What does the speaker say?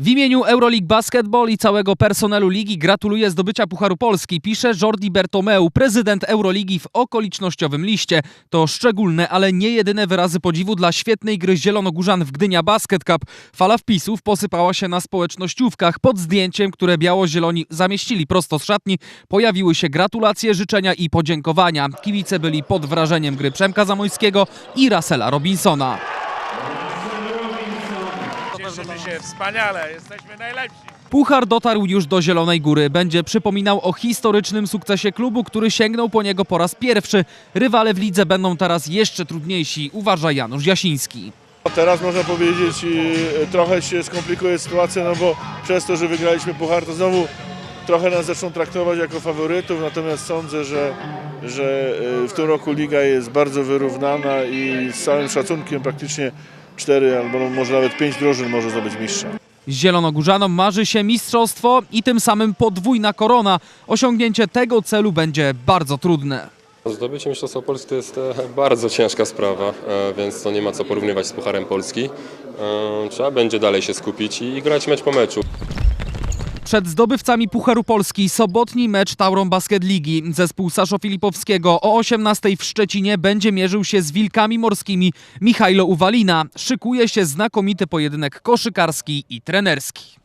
W imieniu Euroleague Basketball i całego personelu ligi gratuluję zdobycia Pucharu Polski, pisze Jordi Bertomeu, prezydent Euroligi w okolicznościowym liście. To szczególne, ale nie jedyne wyrazy podziwu dla świetnej gry zielonogórzan w Gdynia Basket Cup. Fala wpisów posypała się na społecznościówkach. Pod zdjęciem, które biało-zieloni zamieścili prosto z szatni, pojawiły się gratulacje, życzenia i podziękowania. Kibice byli pod wrażeniem gry Przemka Zamojskiego i Russella Robinsona. Cieszymy się wspaniale, jesteśmy najlepsi. Puchar dotarł już do Zielonej Góry. Będzie przypominał o historycznym sukcesie klubu, który sięgnął po niego po raz pierwszy. Rywale w lidze będą teraz jeszcze trudniejsi, uważa Janusz Jasiński. Teraz można powiedzieć trochę się skomplikuje sytuacja, no bo przez to, że wygraliśmy puchar, to znowu trochę nas zaczną traktować jako faworytów, natomiast sądzę, że, że y, w tym roku liga jest bardzo wyrównana i z całym szacunkiem praktycznie cztery albo no może nawet pięć drużyn może zdobyć mistrza. Zielonogórzanom marzy się mistrzostwo i tym samym podwójna korona. Osiągnięcie tego celu będzie bardzo trudne. Zdobycie Mistrzostwa Polski to jest e, bardzo ciężka sprawa, e, więc to nie ma co porównywać z Pucharem Polski. E, Trzeba będzie dalej się skupić i grać mecz po meczu. Przed zdobywcami Pucharu Polski sobotni mecz Tauron Basket Ligi. Zespół Saszo Filipowskiego o 18 w Szczecinie będzie mierzył się z Wilkami Morskimi Michajlo Uwalina. Szykuje się znakomity pojedynek koszykarski i trenerski.